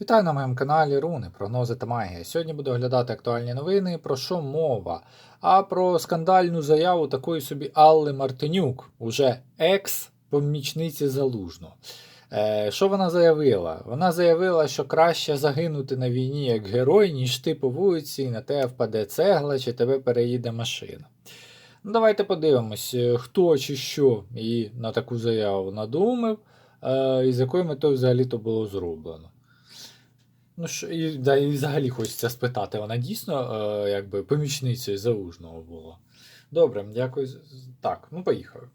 Вітаю на моєму каналі Руни, прогнози та магія. Сьогодні буду оглядати актуальні новини. Про що мова? А про скандальну заяву такої собі Алли Мартинюк, уже екс-помічниці Залужного. Е, що вона заявила? Вона заявила, що краще загинути на війні як герой, ніж ти по вулиці, і на тебе впаде цегла, чи тебе переїде машина. Ну, давайте подивимось, е, хто чи що її на таку заяву надумав, е, і з якою метою взагалі то було зроблено. Ну, що, і, да, і взагалі хочеться спитати, вона дійсно е, якби помічницею залужного була. Добре, дякую. Так, ну поїхали.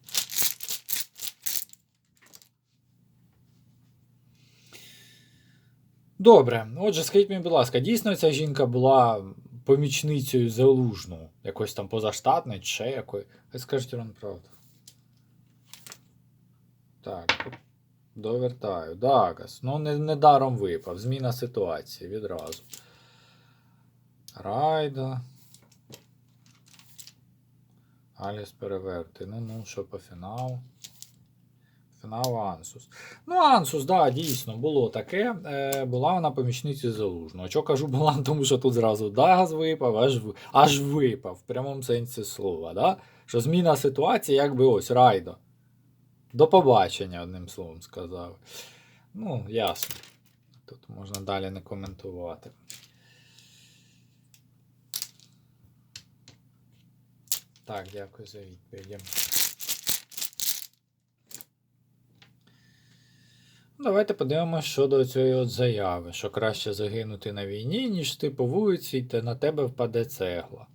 Добре, отже, скажіть мені, будь ласка, дійсно ця жінка була помічницею залужного, якось там позаштатної, чи якої? Скажіть вам правду. Так, довертаю. Дагас. Ну, не, не даром випав. Зміна ситуації відразу. Райда. Аліс переверти. Ну, ну, що по фіналу? Фінал Ансус. Ну, Ансус, да, дійсно, було таке. Е, була вона помічницею залужного. Що кажу, була, тому що тут зразу Дагас випав, аж, аж випав, в прямому сенсі слова. Да? Що зміна ситуації, якби ось Райдо. До побачення, одним словом сказав. Ну, ясно. Тут можна далі не коментувати. Так, дякую за відповіді. Давайте подивимося щодо цієї от заяви, що краще загинути на війні, ніж ти по вулиці, і на тебе впаде цегла.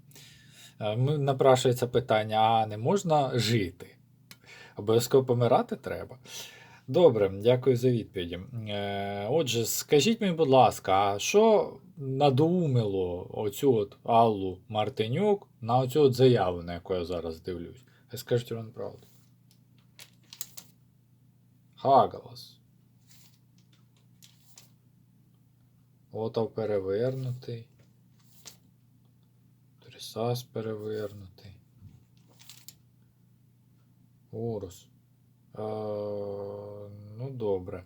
Е, Напрашується питання: а не можна жити? Обов'язково помирати треба. Добре, дякую за відповіді. Е, Отже, скажіть мені, будь ласка, а що надоумило оцю от Аллу Мартинюк на оцю от заяву, на яку я зараз дивлюсь? Скажіть вам правду. Хагалас. Отов перевернутий. Трісас перевернутий. Урус. Е, ну, добре.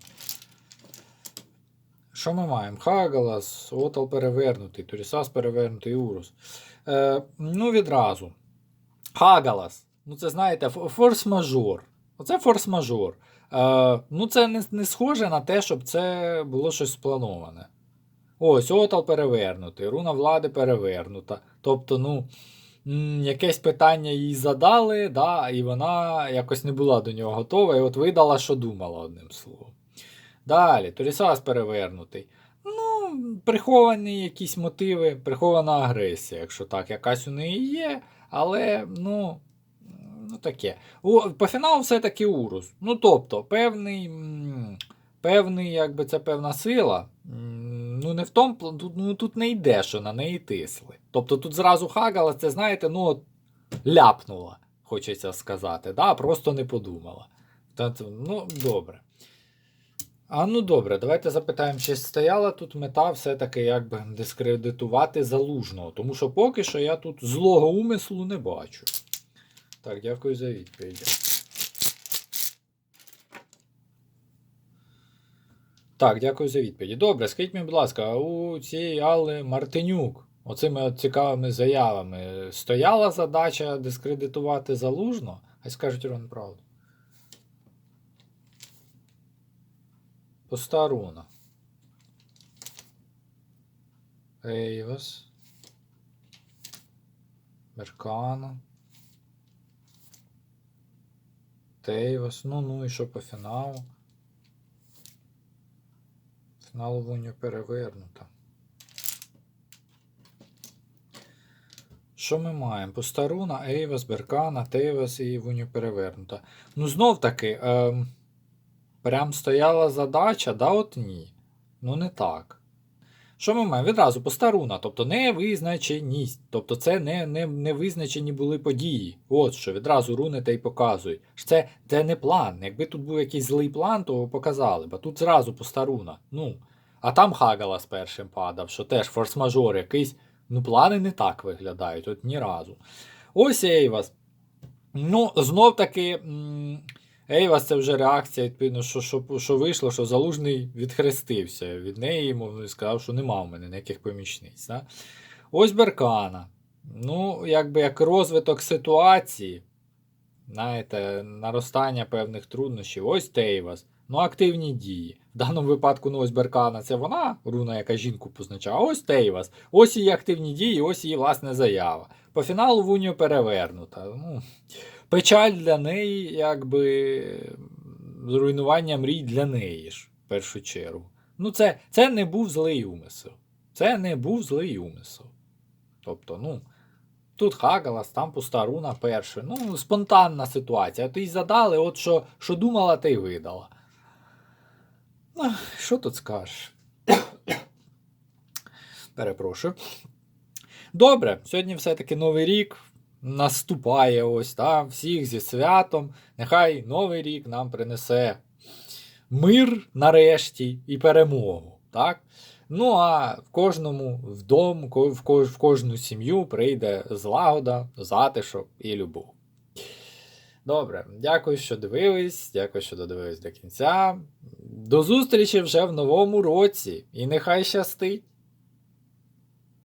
Що ми маємо? Хагалас, Отал перевернутий, Турісас перевернутий, Урус. Е, ну, відразу. Хагалас. Ну, це знаєте, форс-мажор. Оце форс-мажор. Е, ну, це не, не схоже на те, щоб це було щось сплановане. Ось, Отал перевернутий, руна влади перевернута. Тобто, ну, якесь питання їй задали, да, і вона якось не була до нього готова, і от видала, що думала одним словом. Далі, Торісас перевернутий. Ну, приховані якісь мотиви, прихована агресія, якщо так, якась у неї є, але, ну. Ну, таке. По фіналу все-таки Урус. Ну, тобто, певний, певний, якби це певна сила. Ну, не в тому, ну, тут не йде, що на неї тисли. Тобто тут зразу хагала, це, знаєте, ну, ляпнула, хочеться сказати, да? просто не подумала. Це, ну, добре. А ну добре, давайте запитаємо, чи стояла тут мета все-таки якби дискредитувати залужного, тому що поки що я тут злого умислу не бачу. Так, дякую за відповідь. Так, дякую за відповіді. Добре, скажіть мені, будь ласка, у цієї Алли Мартинюк, оцими от цікавими заявами, стояла задача дискредитувати залужно? Хай скажуть вам правду. Пуста руна. Ейвас. Меркана. Тейвас. Ну, ну і що по фіналу? Фінал вуню перевернута. Що ми маємо? Постаруна, Ейвас, Беркана, Тейвас і вуню перевернута. Ну, знов таки, ем, прям стояла задача, да, от ні. Ну, не так. Що ми маємо? Відразу постаруна, тобто невизначеність. Тобто це не, не, не визначені були події. От що, відразу руни та й показують. Це, це не план. Якби тут був якийсь злий план, то показали б. А тут зразу постаруна. Ну. А там Хагалас першим падав, що теж форс-мажор якийсь. Ну, плани не так виглядають, от ні разу. Ось Ейвас. Ну, знов таки, Ейвас це вже реакція, відповідно, що, що, що вийшло, що залужний відхрестився від неї, мовно, і сказав, що нема в мене ніяких помічниць. Да? Ось Беркана. Ну, якби як розвиток ситуації, знаєте, наростання певних труднощів. Ось Тейвас. Ну, активні дії. В даному випадку, ну, ось Беркана це вона, руна, яка жінку позначає, а ось Тейвас. Ось її активні дії, ось її власне заява. По фіналу в унію перевернута. Ну, печаль для неї, якби зруйнування мрій для неї ж, в першу чергу. Ну, це, це не був злий умисел. Це не був злий умисел. Тобто, ну, тут Хагалас, там пуста руна перша. Ну, спонтанна ситуація. Ти й задали, от що, що думала, ти й видала. Що тут скажеш? Перепрошую. Добре, сьогодні все-таки новий рік наступає ось, та, всіх зі святом. Нехай новий рік нам принесе мир нарешті і перемогу. Так? Ну а в кожному в в кожну сім'ю прийде злагода, затишок і любов. Добре, дякую, що дивились. Дякую, що додивились до кінця. До зустрічі вже в новому році. І нехай щастить!